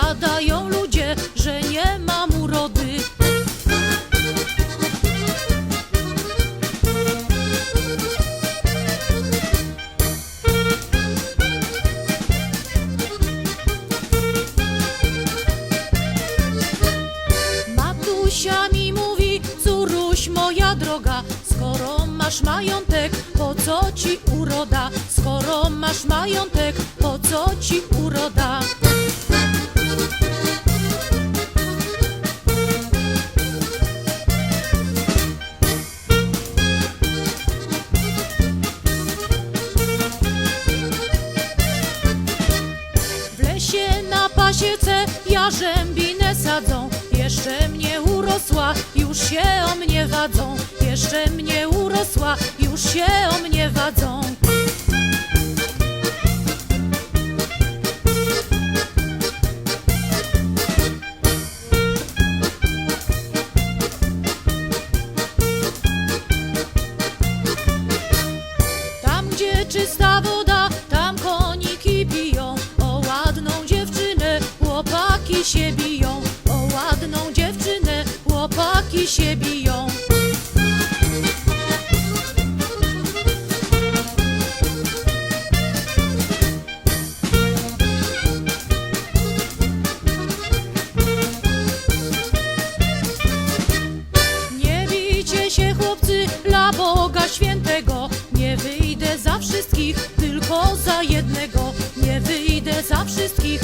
Powiadają ludzie, że nie mam urody Matusia mi mówi, córuś moja droga Skoro masz majątek, po co ci uroda? Skoro masz majątek, po co ci uroda? Pasiece jarzębinę sadzą Jeszcze mnie urosła, już się o mnie wadzą. Jeszcze mnie urosła, już się o mnie wadzą. Tam gdzie czysta woda, się biją O ładną dziewczynę chłopaki się biją Nie bijcie się chłopcy dla Boga Świętego. Nie wyjdę za wszystkich, tylko za jednego. Nie wyjdę za wszystkich,